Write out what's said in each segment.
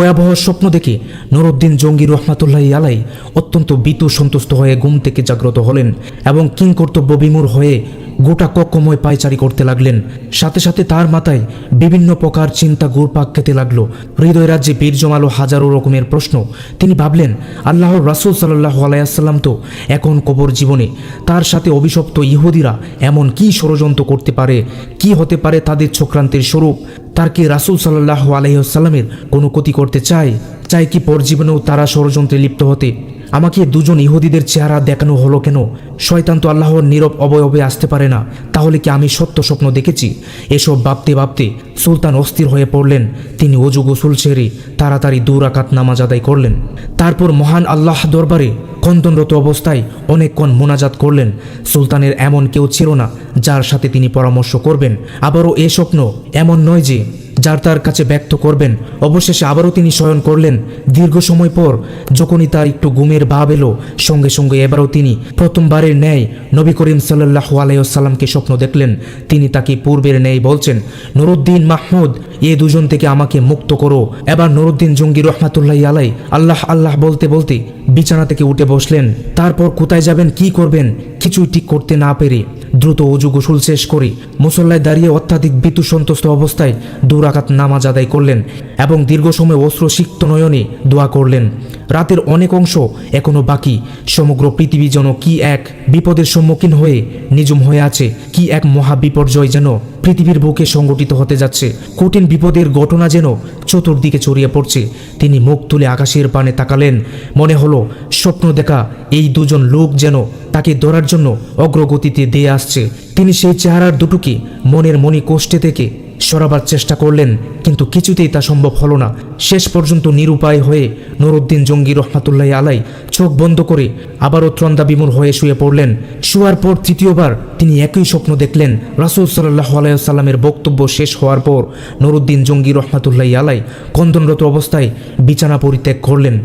ভয়াবহ স্বপ্ন দেখে নরুদ্দিন জঙ্গি রহমাতুল্লাহ আলাই অত্যন্ত বিতু সন্তুষ্ট হয়ে ঘুম থেকে জাগ্রত হলেন এবং কিংকর্তব্য বিমূর হয়ে গোটা কক্ষময় পায়চারি করতে লাগলেন। সাথে সাথে তার মাথায় বিভিন্ন প্রকার চিন্তা ঘুরপাক খেতে লাগল। হৃদয় রাজ্যে বীর জমালো হাজারো রকমের প্রশ্ন। তিনি ভাবলেন, আল্লাহর রাসুল সাল্লাহ আলাইসাল্লাম তো এখন কবর জীবনে। তার সাথে অভিশপ্ত ইহুদিরা এমন কি ষড়যন্ত্র করতে পারে? কি হতে পারে তাদের চক্রান্তের স্বরূপ? তার কি রাসুল সাল্লাহ আলাইসাল্লামের কোনো ক্ষতি করতে চায়? চায় কি পর জীবনেও তারা ষড়যন্ত্রে লিপ্ত হতে? আমাকে দুজন ইহুদিদের চেহারা দেখানো হলো কেন? শয়তান তো আল্লাহর নীরব অবয়বে আসতে পারে না। তাহলে কি আমি সত্য স্বপ্ন দেখেছি? এসব ভাবতে ভাবতে সুলতান অস্থির হয়ে পড়লেন। তিনি অজু গোসুল সেরে তাড়াতাড়ি দুরাকাত নামাজ আদায় করলেন। তারপর মহান আল্লাহ দরবারে খন্দনরত অবস্থায় অনেকক্ষণ মোনাজাত করলেন। সুলতানের এমন কেউ ছিল না যার সাথে তিনি পরামর্শ করবেন। আবারও এ স্বপ্ন এমন নয় যে যার তার কাছে ব্যক্ত করবেন। অবশেষে আবারও তিনি শয়ন করলেন। দীর্ঘ সময় পর যখনই তার একটু ঘুমের ভাব এলো, সঙ্গে সঙ্গে এবারও তিনি প্রথমবারের ন্যায় নবী করিম সাল্লাহ আলাইসাল্লামকে স্বপ্ন দেখলেন। তিনি তাকে পূর্বের ন্যায় বলছেন, নুরুদ্দিন মাহমুদ, এ দুজন থেকে আমাকে মুক্ত করো। এবার নুরুদ্দিন জঙ্গি রহমাতুল্লাহ আলাই আল্লাহ আল্লাহ বলতে বলতে বিছানা থেকে উঠে বসলেন। তারপর কোথায় যাবেন, কি করবেন? কিছুই ঠিক করতে না পেরে দ্রুত অজু গোসল শেষ করে। মুসল্লায় দাঁড়িয়ে অত্যাধিক বিতু সন্তুষ্ট অবস্থায় দুরাকাত নামাজ আদায় করলেন এবং দীর্ঘ সময় অস্ত্র সিক্ত নয়নে দোয়া করলেন। রাতের অনেক অংশ এখনও বাকি। সমগ্র পৃথিবী যেন কি এক বিপদের সম্মুখীন হয়ে নিজুম হয়ে আছে, কি এক মহা বিপর্যয় যেন পৃথিবীর বুকে সংগঠিত হতে যাচ্ছে। কঠিন বিপদের ঘটনা যেন চতুর্দিকে ছড়িয়ে পড়ছে। তিনি মুখ তুলে আকাশের পানে তাকালেন। মনে হলো, স্বপ্ন দেখা এই দুজন লোক যেন তাকে ধরার জন্য অগ্রগতিতে দিয়ে আসছে। তিনি সেই চেহারার দুটোকে মনের মনি কষ্টে থেকে সরাবার চেষ্টা করলেন, কিন্তু কিছুতেই তা সম্ভব হলো না। শেষ পর্যন্ত নিরুপায় হয়ে নুরুদ্দিন জঙ্গি রহমাতুল্লাহ আলাই চোখ বন্ধ করে আবারও ত্রন্দা বিমূর হয়ে শুয়ে পড়লেন। শুয়ার পর তৃতীয়বার তিনি একই স্বপ্ন দেখলেন, রাসুল সাল্লাহ আলাইসাল্লামের বক্তব্য শেষ হওয়ার পর নুরুদ্দিন জঙ্গি রহমাতুল্লাহ আলাই কন্দনরত অবস্থায় বিছানা পরিত্যাগ করলেন।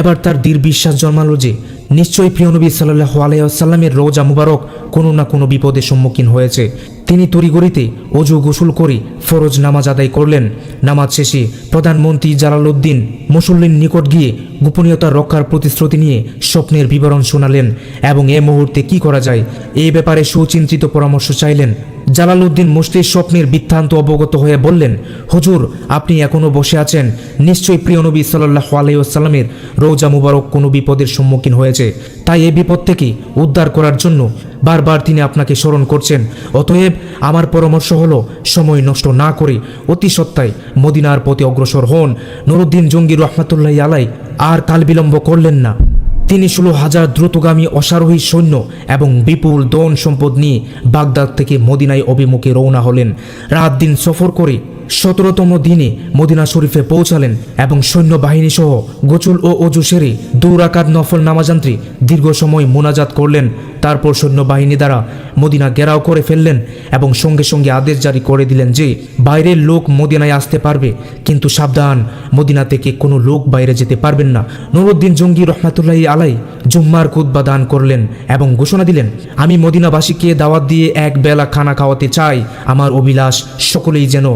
এবার তার দৃঢ় বিশ্বাস জন্মালো যে নিশ্চয়ই প্রিয়নবী সাল্লাহ আলাইসাল্লামের রোজা মুবারক কোনো না কোনো বিপদের সম্মুখীন হয়েছে। তিনি তড়িগড়িতে অজু গোসল করে ফরজ নামাজ আদায় করলেন। নামাজ শেষে প্রধানমন্ত্রী জালালউদ্দিন মুসল্লির নিকট গিয়ে গোপনীয়তা রক্ষার প্রতিশ্রুতি নিয়ে স্বপ্নের বিবরণ শোনালেন এবং এ মুহূর্তে কি করা যায়? এই ব্যাপারে সুচিন্তিত পরামর্শ চাইলেন জালালউদ্দিন মুসলির স্বপ্নের বৃত্তান্ত অবগত হয়ে বললেন, হুজুর, আপনি এখনও বসে আছেন। নিশ্চয়ই প্রিয় নবী সাল্লাহ আলাইসাল্লামের রোজা মুবারক কোনো বিপদের সম্মুখীন হয়েছে। তাই এই বিপদ থেকে উদ্ধার করার জন্য বারবার তিনি আপনাকে স্মরণ করছেন। অতএব আমার পরামর্শ হলো, সময় নষ্ট না করে অতি সত্ত্বায় মদিনার পথে অগ্রসর হন। নুরুদ্দিন জঙ্গি রহমাতুল্লাহ আলাই আর কাল বিলম্ব করলেন না। তিনি ষোলো হাজার দ্রুতগামী অশ্বারোহী সৈন্য এবং বিপুল দন সম্পদ নিয়ে বাগদাদ থেকে মদিনায় অভিমুখে রওনা হলেন। রাত দিন সফর করে সতেরোতম দিনে মদিনা শরীফে পৌঁছালেন এবং সৈন্যবাহিনী সহ গোচুল ও অজু সেরে দৌরাকাত নফল নামাজান্ত্রী দীর্ঘ সময় মোনাজাত করলেন। তারপর সৈন্যবাহিনী দ্বারা মদিনা ঘেরাও করে ফেললেন এবং সঙ্গে সঙ্গে আদেশ জারি করে দিলেন যে, বাইরের লোক মদিনায় আসতে পারবে, কিন্তু সাবধান, মদিনা থেকে কোনো লোক বাইরে যেতে পারবেন না। নুরুদ্দিন জঙ্গি রহমাতুল্লাহ আলাই জুম্মার খুদ্া দান করলেন এবং ঘোষণা দিলেন, আমি মদিনাবাসীকে দাওয়াত দিয়ে এক বেলা খানা খাওয়াতে চাই। আমার অভিলাষ সকলেই যেন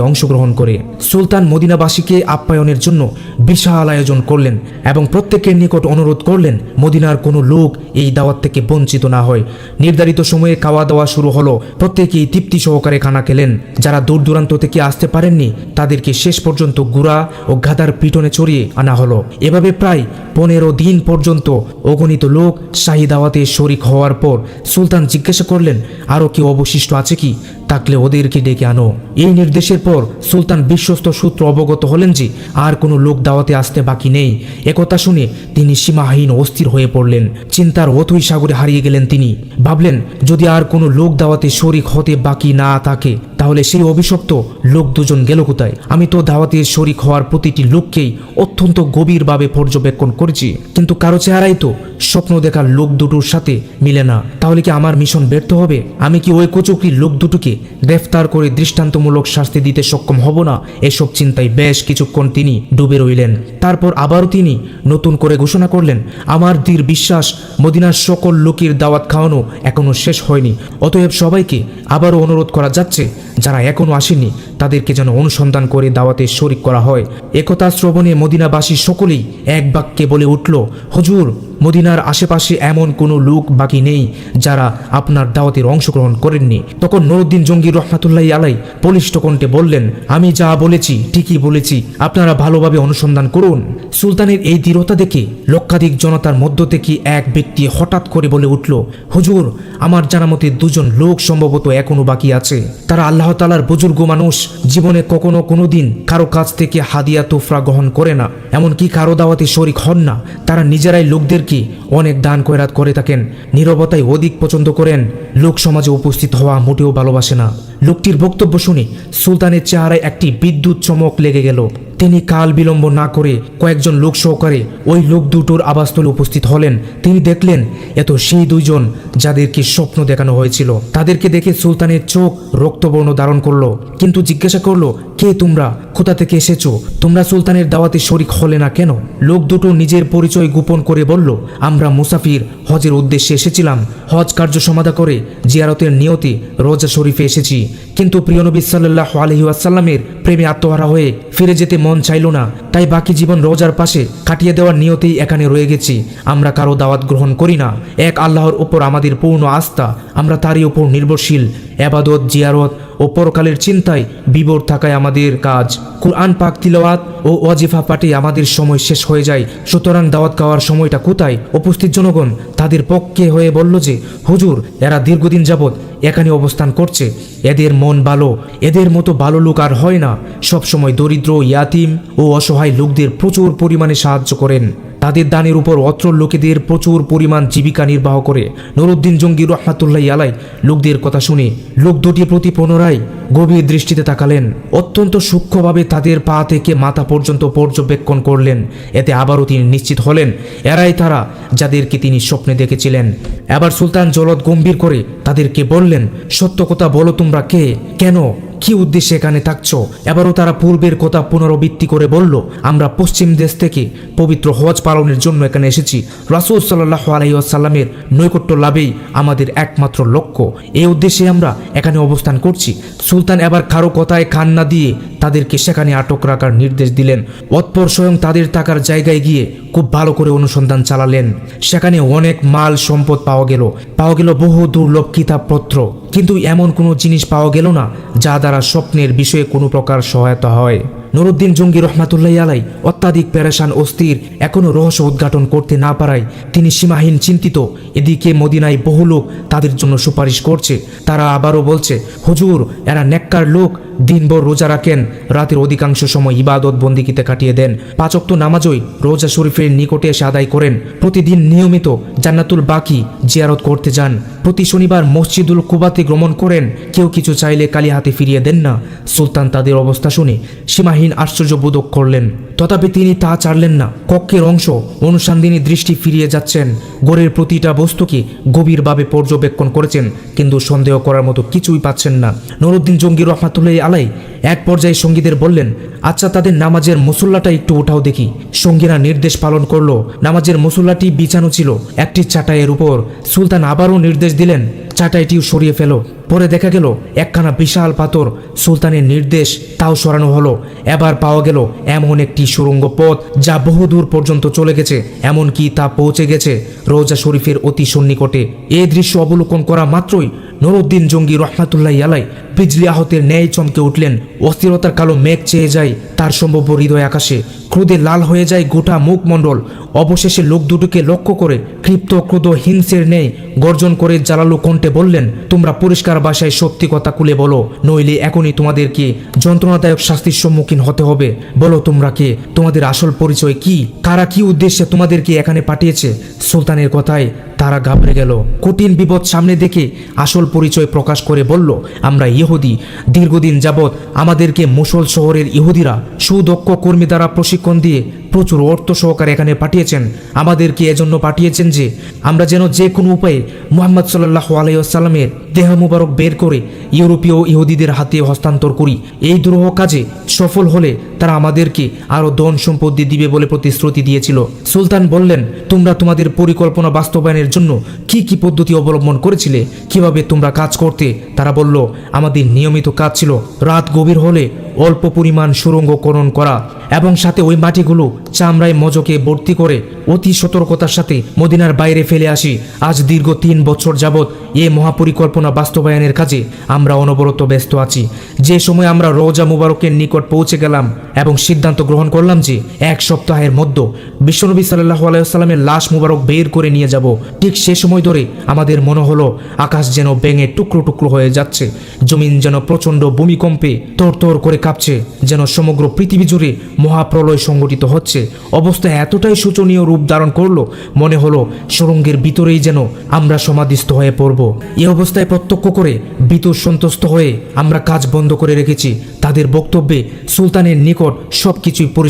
অংশগ্রহণ করে সুলতান মদিনাবাসীকে আপ্যায়নের জন্য বিশাল আয়োজন করলেন এবং প্রত্যেকের নিকট অনুরোধ করলেন, মদিনার কোনো লোক এই দাওয়াত থেকে বঞ্চিত না হয়। নির্ধারিত সময়ে খাওয়া দাওয়া শুরু হলো। প্রত্যেকেই তৃপ্তি সহকারে খানা খেলেন। যারা দূর দূরান্ত থেকে আসতে পারেননি, তাদেরকে শেষ পর্যন্ত গুড়া ও গাদার পিটনে চড়িয়ে আনা হলো। এভাবে প্রায় পনেরো দিন পর্যন্ত অগণিত লোক শাহী দাওয়াতে শরিক হওয়ার পর সুলতান জিজ্ঞাসা করলেন আরও কেউ অবশিষ্ট আছে কি? থাকলে ওদেরকে ডেকে আনো। এই নির্দেশের পর সুলতান বিশ্বস্ত সূত্র অবগত হলেন যে আর কোনো লোক দাওয়াতে আসতে বাকি নেই। একথা শুনে তিনি সীমাহীন অস্থির হয়ে পড়লেন। চিন্তার অথই সাগরে হারিয়ে গেলেন তিনি। ভাবলেন, যদি আর কোনো লোক দাওয়াতে শরিক হতে বাকি না থাকে, তাহলে সেই অভিশপ্ত লোক দুজন গেল কোথায়? আমি তো দাওয়াতে শরিক হওয়ার প্রতিটি লোককেই অত্যন্ত গভীরভাবে পর্যবেক্ষণ করেছি। কিন্তু কারও চেহারাই তো স্বপ্ন দেখার লোক দুটোর সাথে মিলে না। তাহলে কি আমার মিশন ব্যর্থ হবে? আমি কি ওই কচুকরি লোক দুটোকে গ্রেফতার করে দৃষ্টান্তমূলক শাস্তি দিতে সক্ষম হব না? এসব চিন্তায় বেশ কিছুক্ষণ তিনি ডুবে রইলেন। তারপর আবারও তিনি নতুন করে ঘোষণা করলেন, আমার দৃঢ় বিশ্বাস, মদিনার সকল লোকের দাওয়াত খাওয়ানো এখনও শেষ হয়নি। অতএব সবাইকে আবারও অনুরোধ করা যাচ্ছে যারা এখনও আসেনি, তাদেরকে যেন অনুসন্ধান করে দাওয়াতে শরিক করা হয়। একতা শ্রবণে মদিনাবাসী সকলেই এক বাক্যে বলে উঠল, হজুর, মদিনার আশেপাশে এমন কোনো লোক বাকি নেই যারা আপনার দাওয়াতের অংশগ্রহণ করেননি। তখন নুরুদ্দিন জঙ্গি রহমাতুল্লাহ আলাই বলিষ্ঠ কণ্ঠে বললেন, আমি যা বলেছি, ঠিকই বলেছি। আপনারা ভালোভাবে অনুসন্ধান করুন। সুলতানের এই দৃঢ়তা দেখে লক্ষাধিক জনতার মধ্য থেকে এক ব্যক্তি হঠাৎ করে বলে উঠল, হুজুর, আমার জানা মতে দুজন লোক সম্ভবত এখনও বাকি আছে। তারা আল্লাহ তালার বুজুর্গ মানুষ জীবনে কখনো কোনো দিন কারও কাছ থেকে হাদিয়া, তোফরা গ্রহণ করে না। এমনকি কারও দাওয়াতে শরিক হন না। তারা নিজেরাই লোকদেরকে অনেক দান কয়রাত করে থাকেন। নিরবতায় অধিক পছন্দ করেন। লোক সমাজে উপস্থিত হওয়া মোটেও ভালোবাসে না। লোকটির বক্তব্য শুনে সুলতানের চেহারায় একটি বিদ্যুৎ চমক লেগে গেল। তিনি কাল বিলম্ব না করে কয়েকজন লোক সহকারে ওই লোক দুটোর আবাসস্থলে উপস্থিত হলেন। তিনি দেখলেন, এত সেই দুইজন যাদেরকে স্বপ্ন দেখানো হয়েছিল। তাদেরকে দেখে সুলতানের চোখ রক্তবর্ণ ধারণ করল। কিন্তু জিজ্ঞাসা করল, কে তোমরা? কোথা থেকে এসেছ? তোমরা সুলতানের দাওয়াতে শরিক হলে না কেন? লোক দুটো নিজের পরিচয় গোপন করে বলল, আমরা মুসাফির হজের উদ্দেশ্যে এসেছিলাম। হজ কার্য সমাধা করে জিয়ারতের নিয়তে রোজা শরীফে এসেছি। কিন্তু প্রিয় নবী সাল্লাহ আলহি আসাল্লামের প্রেমে আত্মহারা হয়ে ফিরে যেতে মন চাইল না। তাই বাকি জীবন রোজার পাশে কাটিয়ে দেওয়ার নিয়তেই এখানে রয়ে গেছি। আমরা কারও দাওয়াত গ্রহণ করি না। এক আল্লাহর উপর আমাদের পূর্ণ আস্থা। আমরা তারই উপর নির্ভরশীল। এবাদত, জিয়ারত ও পরকালের চিন্তায় বিবর থাকায় আমাদের কাজ। কোরআন পাক তিলওয়াত ও ওয়াজিফা পাঠে আমাদের সময় শেষ হয়ে যায়। সুতরাং দাওয়াত খাওয়ার সময়টা কোথায়? উপস্থিত জনগণ তাদের পক্ষে হয়ে বলল যে, হুজুর, এরা দীর্ঘদিন যাবৎ এখানে অবস্থান করছে। এদের মন ভালো, এদের মতো ভালো লোক আর হয় না। সবসময় দরিদ্র, ইয়াতিম ও অসহায় লোকদের প্রচুর পরিমাণে সাহায্য করেন। তাদের দানের উপর অত্র লোকেদের প্রচুর পরিমাণ জীবিকা নির্বাহ করে। নুরুদ্দিন জঙ্গি রহমাতুল্লাহ আলাই লোকদের কথা শুনে লোক দুটির প্রতি পুনরায় গভীর দৃষ্টিতে তাকালেন। অত্যন্ত সূক্ষ্মভাবে তাদের পা থেকে মাথা পর্যন্ত পর্যবেক্ষণ করলেন। এতে আবারও তিনি নিশ্চিত হলেন, এরাই তারা যাদেরকে তিনি স্বপ্নে দেখেছিলেন। এবার সুলতান জলদ গম্ভীর করে তাদেরকে বললেন, সত্য কথা বলো তোমরা কে? কেন কি উদ্দেশ্যে এখানে থাকছ? এবারও তারা পূর্বের কথা পুনরাবৃত্তি করে বলল, আমরা পশ্চিম দেশ থেকে পবিত্র হজ পালনের জন্য এখানে এসেছি। রাসুল সাল্লাহ আলাইসাল্লামের নৈকট্য লাভেই আমাদের একমাত্র লক্ষ্য। এই উদ্দেশ্যে আমরা এখানে অবস্থান করছি। সুলতান এবার কারও কথায় কান না দিয়ে তাদেরকে সেখানে আটক রাখার নির্দেশ দিলেন। অতপর স্বয়ং তাদের থাকার জায়গায় গিয়ে খুব ভালো করে অনুসন্ধান চালালেন। সেখানে অনেক মাল সম্পদ পাওয়া গেল। পাওয়া গেল বহু দুর্লভ কিতাবপত্র। কিন্তু এমন কোনো জিনিস পাওয়া গেল না, যা দ্বারা স্বপ্নের বিষয়ে কোনো প্রকার সহায়তা হয়। নুরুদ্দিন জঙ্গি রহমাতুল্লাহ আলাই অত্যাধিক প্যারেশান অস্থির এখনও রহস্য উদ্ঘাটন করতে না পারায় তিনি সীমাহীন চিন্তিত। এদিকে মদিনায় বহু লোক তাদের জন্য সুপারিশ করছে। তারা আবারও বলছে, হুজুর, এরা নেককার লোক, দিনভর রোজা রাখেন, রাতের অধিকাংশ সময় ইবাদত বন্দিকিতে কাটিয়ে দেন। পাচক্ত নামাজই রোজা শরীফের নিকটে এসে আদায় করেন। প্রতিদিন নিয়মিত জান্নাতুল বাকি জিয়ারত করতে যান। প্রতি শনিবার মসজিদুল কুবাতে ভ্রমণ করেন। কেউ কিছু চাইলে কালি হাতে ফিরিয়ে দেন না। সুলতান তাদের অবস্থা শুনে সীমাহীন আশ্চর্যবোধক করলেন। তথাপি তিনি তা ছাড়লেন না। কক্ষের অংশ অনুসন্ধানী দৃষ্টি ফিরিয়ে যাচ্ছেন। গোরের প্রতিটা বস্তুকে গভীরভাবে পর্যবেক্ষণ করেছেন, কিন্তু সন্দেহ করার মতো কিছুই পাচ্ছেন না। নুরুদ্দিন জঙ্গি রহমাতুল্লাহ আলাই এক পর্যায়ে সঙ্গীদের বললেন আচ্ছা তাদের নামাজের মুসল্লাটা একটু ওঠাও দেখি। সঙ্গীরা নির্দেশ পালন করল, নামাজের মুসল্লাটি বিছানো ছিল, একটি চাটাইয়ের উপর। সুলতান আবারও নির্দেশ দিলেন, চাটাইটিও সরিয়ে ফেলো। পরে দেখা গেল, একখানা বিশাল পাথর। সুলতানের নির্দেশ তাও সরানো হলো। এবার পাওয়া গেল এমন একটি সুরঙ্গ পথ যা বহুদূর পর্যন্ত চলে গেছে, এমনকি তা পৌঁছে গেছে রোজা শরীফের অতি সন্নিকটে। এই দৃশ্য অবলোকন করা মাত্রই নুরুদ্দিন জঙ্গি রহমাতুল্লাহ আলাই বিজলি আহতের ন্যায় চমকে উঠলেন। অস্থিরতার কালো মেঘ চেয়ে যায় তার সম্ভব হৃদয় আকাশে। ক্রোধে লাল হয়ে যায় গোটা মুখমণ্ডল। অবশেষে লোক দুটোকে লক্ষ্য করে ক্ষিপ্ত, ক্রোধ হিংসের নেই গর্জন করে জালালু কণ্ঠে বললেন, তোমরা পরিষ্কার বাসায় সত্যি কথা খুলে বলো, নইলে এখনই তোমাদেরকে যন্ত্রণাদায়ক শাস্তির সম্মুখীন হতে হবে। বলো তোমরা কে? তোমাদের আসল পরিচয় কি? কারা কি উদ্দেশ্যে তোমাদেরকে এখানে পাঠিয়েছে? সুলতানের কথায় তারা ঘাবড়ে গেল। কঠিন বিপদ সামনে দেখে আসল পরিচয় প্রকাশ করে বলল, আমরা ইহুদি। দীর্ঘদিন যাবৎ আমাদেরকে মুসল শহরের ইহুদিরা সুদক্ষ কর্মী দ্বারা প্রশিক্ষণ দিয়ে প্রচুর অর্থ সহকারে এখানে পাঠিয়েছেন। আমাদেরকে এজন্য পাঠিয়েছেন যে, আমরা যেন যে কোনো উপায়ে মোহাম্মদ সাল্লাহ আলাইসাল্লামের দেহ মুবারক বের করে ইউরোপীয় ইহুদিদের হাতে হস্তান্তর করি। এই দুরূহ কাজে সফল হলে তারা আমাদেরকে আরও ধন সম্পত্তি দিবে বলে প্রতিশ্রুতি দিয়েছিল। সুলতান বললেন, তোমরা তোমাদের পরিকল্পনা বাস্তবায়নের জন্য কি কি পদ্ধতি অবলম্বন করেছিলে? কীভাবে তোমরা কাজ করতে? তারা বলল, আমাদের নিয়মিত কাজ ছিল রাত গভীর হলে অল্প পরিমাণ সুরঙ্গ করা এবং সাথে ওই মাটিগুলো চামড়ায় মজকে ভর্তি করে অতি সতর্কতার সাথে মদিনার বাইরে ফেলে আসি। আজ দীর্ঘ তিন বছর যাবৎ এ মহাপরিকল্পনা বাস্তবায়নের কাজে আমরা অনবরত ব্যস্ত আছি। যে সময় আমরা রোজা মুবারকের নিকট পৌঁছে গেলাম এবং সিদ্ধান্ত গ্রহণ করলাম যে এক সপ্তাহের মধ্যে বিশ্বনবী সাল্লাহ আলাইসাল্লামের লাশ মুবারক বের করে নিয়ে যাব। ঠিক সে সময় ধরে আমাদের মনে হলো আকাশ যেন ব্যাঙে টুকরো টুকরো হয়ে যাচ্ছে। জমিন যেন প্রচণ্ড ভূমিকম্পে তর তর করে কাঁপছে যেন সমগ্র পৃথিবী জুড়ে মহাপ্রলয় সংগঠিত হচ্ছে। অবস্থা এতটাই শোচনীয় রূপ ধারণ করল, মনে হলো সুরঙ্গের ভিতরেই যেন আমরা সমাধিস্থ হয়ে পড়ব। এ অবস্থায় প্রত্যক্ষ করে বিতর সন্তুষ্ট হয়ে আমরা কাজ বন্ধ করে রেখেছি। তাদের বক্তব্যে সুলতানের নিকট সবকিছুই পরিষ্কার